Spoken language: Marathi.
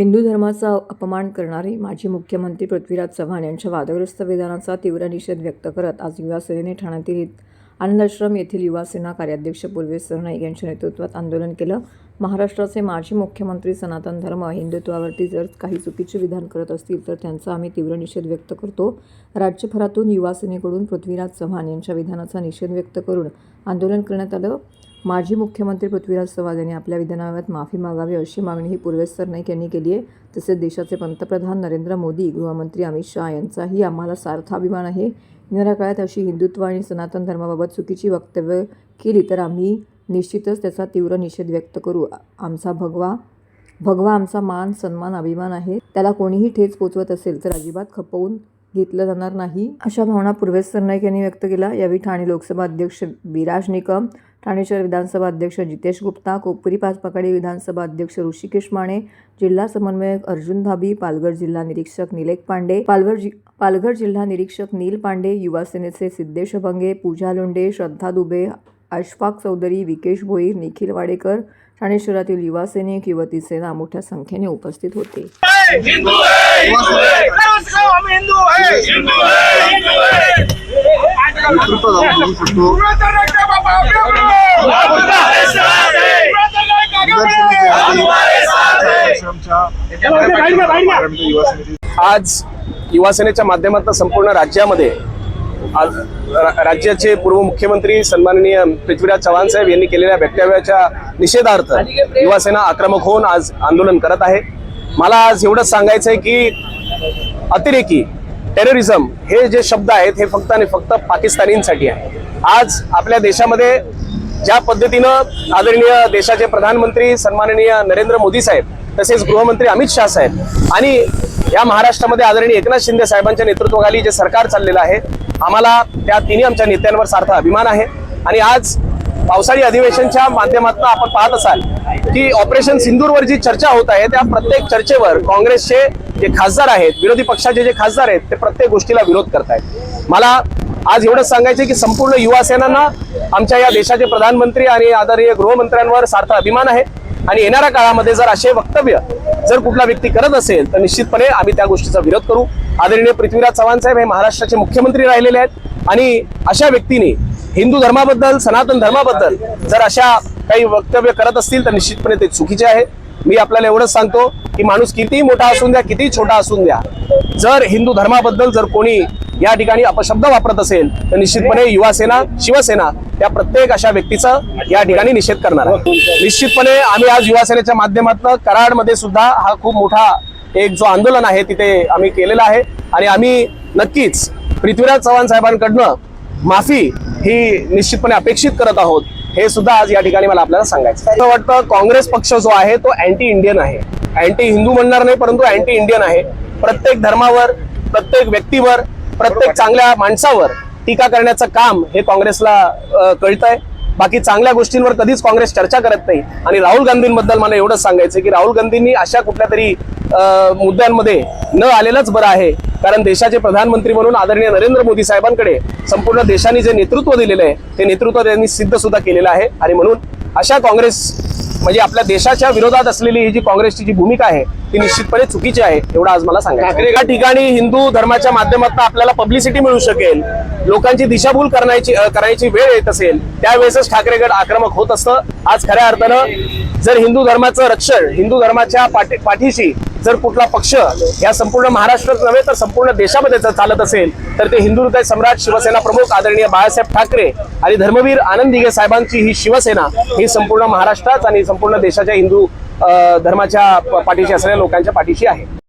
हिंदू धर्माचा अपमान करणारे माजी मुख्यमंत्री पृथ्वीराज चव्हाण यांच्या वादग्रस्त विधानाचा तीव्र निषेध व्यक्त करत आज युवासेनेने ठाण्यातील आनंदाश्रम येथील युवासेना कार्याध्यक्ष पूर्वेश सरनाईक यांच्या नेतृत्वात आंदोलन केलं. महाराष्ट्राचे माजी मुख्यमंत्री सनातन धर्म हिंदुत्वावरती जर काही चुकीचे विधान करत असतील तर त्यांचा आम्ही तीव्र निषेध व्यक्त करतो. राज्यभरातून युवासेनेकडून पृथ्वीराज चव्हाण यांच्या विधानाचा निषेध व्यक्त करून आंदोलन करण्यात आलं. माजी मुख्यमंत्री पृथ्वीराज चव्हाण यांनी आपल्या विधानात माफी मागावी अशी मागणीही पूर्वेश सरनाईक यांनी केली आहे. तसेच देशाचे पंतप्रधान नरेंद्र मोदी गृहमंत्री अमित शहा यांचाही आम्हाला सार्थ अभिमान आहे. येणाऱ्या काळात अशी हिंदुत्व आणि सनातन धर्माबाबत चुकीची वक्तव्य केली तर आम्ही निश्चितच त्याचा तीव्र निषेध व्यक्त करू. आमचा भगवा भगवा आमचा मान सन्मान अभिमान आहे. त्याला कोणीही ठेच पोचवत असेल तर अजिबात खपवून घेतलं जाणार नाही. अशा भावना पूर्वेज सरनाईक यांनी व्यक्त केल्या. यावेळी ठाणे लोकसभा अध्यक्ष विराज निकम ठाणे शहर विधानसभा अध्यक्ष जितेश गुप्ता कोपरी पाचपाकडी विधानसभा अध्यक्ष ऋषिकेश माने जिल्हा समन्वयक अर्जुन धाबी पालघर जिल्हा निरीक्षक निलेक पांडे पालघर जि पालघर जिल्हा निरीक्षक नील पांडे युवा सेनेचे सिद्धेश भंगे पूजा लोंडे श्रद्धा दुबे अशफाक चौधरी विकेश भोईर निखिल वाडेकर ठाणे शहरातील युवा सैनिक युवती सेना मोठ्या संख्येने उपस्थित होते. है है है! है है! आज युवा सेनेच्या माध्यमातून संपूर्ण राज्यामध्ये राज्याचे पूर्व मुख्यमंत्री सन्माननीय पृथ्वीराज चव्हाण साहेब यांनी केलेल्या वक्तव्याच्या निषेधार्थ युवासेना आक्रमक होऊन आज आंदोलन करत आहे. मला आज एवढंच सांगायचं आहे की अतिरेकी टेररिझम हे जे शब्द आहेत हे फक्त आणि फक्त पाकिस्तानींसाठी आहे. आज आपल्या देशामध्ये ज्या पद्धतीनं आदरणीय देशाचे प्रधानमंत्री सन्माननीय नरेंद्र मोदी साहेब तसेच गृहमंत्री अमित शाह साहेब आणि या महाराष्ट्रामध्ये आदरणीय एकनाथ शिंदे साहेबांच्या नेतृत्वाखाली जे सरकार चाललेलं आहे आम्हाला त्या तिन्ही आमच्या नेत्यांवर सार्थ अभिमान आहे. आणि आज पावसाळी अधिवेशनच्या माध्यमातून आपण पाहत असाल की ऑपरेशन सिंदूरवर जी चर्चा होत आहे त्या प्रत्येक चर्चेवर काँग्रेसचे जे खासदार आहेत विरोधी पक्षाचे जे खासदार आहेत ते प्रत्येक गोष्टीला विरोध करतायत. मला आज एवढंच सांगायचं की संपूर्ण युवा सेनांना आमच्या या देशाचे प्रधानमंत्री आणि आदरणीय गृहमंत्र्यांवर सार्थ अभिमान आहे. आणि येणाऱ्या काळामध्ये जर असे वक्तव्य जर कुठला व्यक्ती करत असेल तर निश्चितपणे आम्ही त्या गोष्टीचा विरोध करू. आदरणीय पृथ्वीराज चव्हाण साहेब हे महाराष्ट्राचे मुख्यमंत्री राहिलेले आहेत. आणि अशा व्यक्तीने हिंदू धर्माबद्दल सनातन धर्माबद्दल जर अशा काही वक्तव्य करत असतील तर निश्चितपणे ते चुकीचे आहे. मी आपल्याला एवढंच सांगतो की माणूस कितीही मोठा असून द्या कितीही छोटा असून द्या. जर हिंदू धर्माबद्दल जर कोणी या ठिकाणी अपशब्द वापरत असेल तर निश्चितपणे युवासेना शिवसेना या प्रत्येक अशा व्यक्तीचा या ठिकाणी निषेध करणार आहे. निश्चितपणे आम्ही आज युवासेनेच्या माध्यमातून कराडमध्ये सुद्धा हा खूप मोठा एक जो आंदोलन आहे तिथे आम्ही केलेला आहे. आणि आम्ही नक्कीच पृथ्वीराज चव्हाण साहेबांकडनं माफी ही निश्चितपणे अपेक्षित करत आहोत. हे सुद्धा आज या ठिकाणी मला आपल्याला सांगायचं असं वाटतं काँग्रेस पक्ष जो आहे तो अँटी इंडियन आहे. अँटी हिंदू म्हणणार नाही परंतु अँटी इंडियन आहे. प्रत्येक धर्मावर प्रत्येक व्यक्तीवर प्रत्येक चांगल्या माणसावर टीका करण्याचं काम हे काँग्रेसला कळतंय. बाकी चांगल्या गोष्टींवर कधीच काँग्रेस चर्चा करत नाही. आणि राहुल गांधींबद्दल मला एवढंच सांगायचं की राहुल गांधींनी अशा कुठल्या तरी मुद्द्यांमध्ये न आलेलंच बरं आहे. कारण देशाचे प्रधानमंत्री म्हणून आदरणीय नरेंद्र मोदी साहेबांकडे संपूर्ण देशाने जे नेतृत्व दिलेलं आहे ते नेतृत्व त्यांनी सिद्ध सुद्धा केलेलं आहे. आणि म्हणून अशा काँग्रेस म्हणजे आपल्या देशाच्या विरोधात असलेली ही जी काँग्रेसची जी भूमिका आहे ती निश्चितपणे चुकीची आहे एवढं आज मला सांगायचं या ठिकाणी हिंदू धर्माच्या माध्यमातून आपल्याला पब्लिसिटी मिळू शकेल लोकांची दिशाभूल करण्याची करायची वेळ येत असेल त्यावेळेसच ठाकरे गट आक्रमक होत असतं. आज खऱ्या अर्थानं जर हिंदू धर्माचं रक्षण हिंदू धर्माच्या पाठी पाठीशी जर कुठला पक्ष या संपूर्ण महाराष्ट्रात नव्हे तर संपूर्ण देशामध्ये जर चालत असेल तर ते हिंदू हृदय सम्राट शिवसेना प्रमुख आदरणीय बाळासाहेब ठाकरे आणि धर्मवीर आनंद दिघे साहेबांची ही शिवसेना ही संपूर्ण महाराष्ट्रात आणि संपूर्ण देशाच्या हिंदू धर्माच्या प- पाठीशी असलेल्या लोकांच्या पाठीशी आहे.